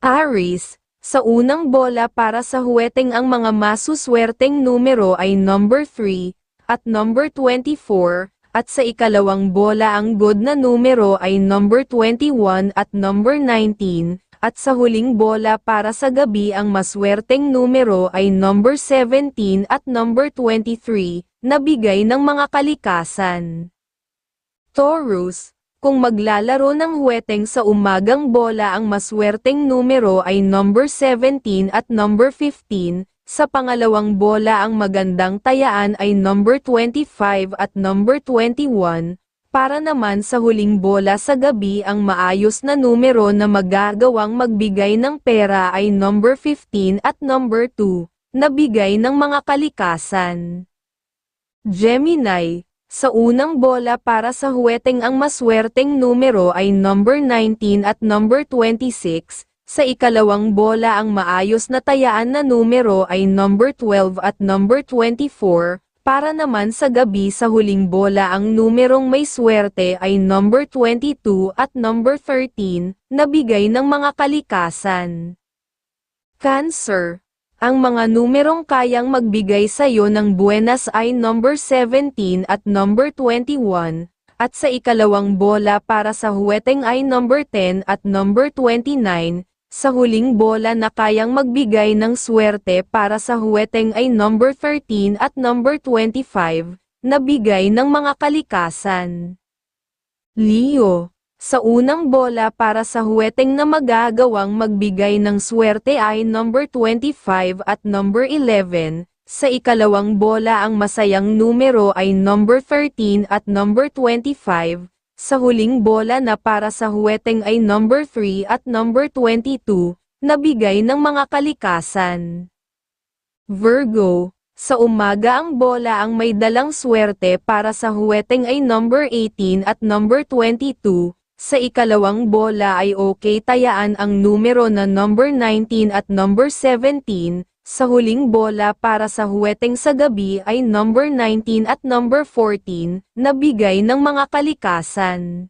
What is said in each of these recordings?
Aris, sa unang bola para sa huweteng ang mga masuswerteng numero ay number 3, at number 24, at sa ikalawang bola ang good na numero ay number 21 at number 19, at sa huling bola para sa gabi ang maswerteng numero ay number 17 at number 23, na bigay ng mga kalikasan. Taurus, kung maglalaro ng huweteng sa umagang bola ang maswerteng numero ay number 17 at number 15, sa pangalawang bola ang magandang tayaan ay number 25 at number 21, para naman sa huling bola sa gabi ang maayos na numero na magagawang magbigay ng pera ay number 15 at number 2, na bigay ng mga kalikasan. Gemini, sa unang bola para sa huweteng ang maswerteng numero ay number 19 at number 26, sa ikalawang bola ang maayos na tayaan na numero ay number 12 at number 24, para naman sa gabi sa huling bola ang numerong may swerte ay number 22 at number 13, na bigay ng mga kalikasan. Cancer ang mga numerong kayang magbigay sa iyo ng buenas ay number 17 at number 21, at sa ikalawang bola para sa huweteng ay number 10 at number 29, sa huling bola na kayang magbigay ng swerte para sa huweteng ay number 13 at number 25, na bigay ng mga kalikasan. Leo sa unang bola para sa huweteng na magagawang magbigay ng swerte ay number 25 at number 11, sa ikalawang bola ang masayang numero ay number 13 at number 25, sa huling bola na para sa huweteng ay number 3 at number 22, na bigay ng mga kalikasan. Virgo, sa umaga ang bola ang may dalang swerte para sa huweteng ay number 18 at number 22, sa ikalawang bola ay okay tayaan ang numero na number 19 at number 17, sa huling bola para sa huweteng sa gabi ay number 19 at number 14, na bigay ng mga kalikasan.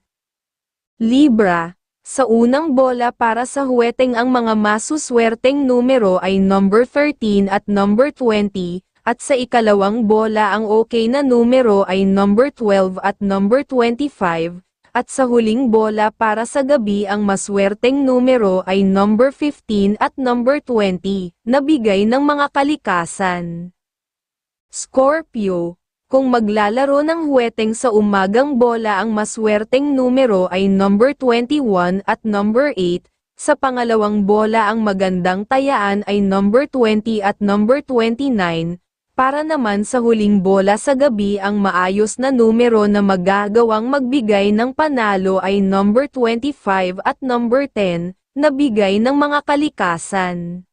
Libra, sa unang bola para sa huweteng ang mga masuswerteng numero ay number 13 at number 20, at sa ikalawang bola ang okay na numero ay number 12 at number 25, at sa huling bola para sa gabi ang maswerteng numero ay number 15 at number 20, na bigay ng mga kalikasan. Scorpio, kung maglalaro ng huweteng sa umagang bola ang maswerteng numero ay number 21 at number 8, sa pangalawang bola ang magandang tayaan ay number 20 at number 29, para naman sa huling bola sa gabi ang maayos na numero na magagawang magbigay ng panalo ay number 25 at number 10, na bigay ng mga kalikasan.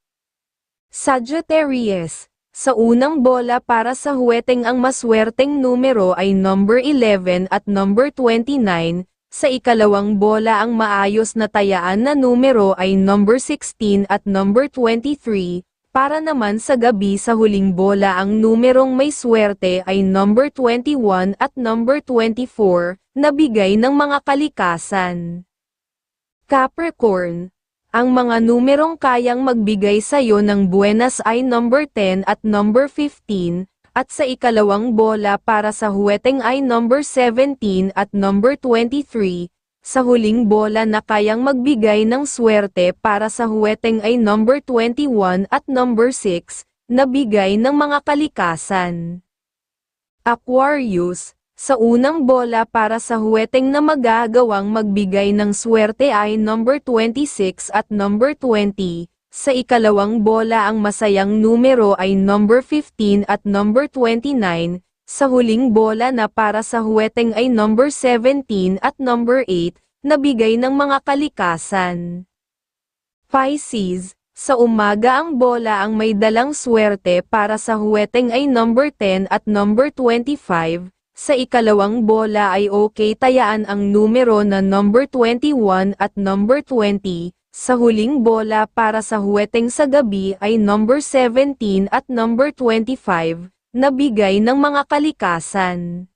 Sagittarius, sa unang bola para sa huweteng ang maswerteng numero ay number 11 at number 29, sa ikalawang bola ang maayos na tayaan na numero ay number 16 at number 23, para naman sa gabi sa huling bola ang numerong may swerte ay number 21 at number 24, na bigay ng mga kalikasan. Capricorn, ang mga numerong kayang magbigay sa iyo ng buenas ay number 10 at number 15, at sa ikalawang bola para sa huweteng ay number 17 at number 23, sa huling bola na kayang magbigay ng swerte para sa huweteng ay number 21 at number 6, na bigay ng mga kalikasan. Aquarius, sa unang bola para sa huweteng na magagawang magbigay ng swerte ay number 26 at number 20, sa ikalawang bola ang masayang numero ay number 15 at number 29, sa huling bola na para sa huweteng ay number 17 at number 8, na bigay ng mga kalikasan. Pisces, sa umaga ang bola ang may dalang swerte para sa huweteng ay number 10 at number 25, sa ikalawang bola ay okay tayaan ang numero na number 21 at number 20, sa huling bola para sa huweteng sa gabi ay number 17 at number 25, na bigay ng mga kalikasan.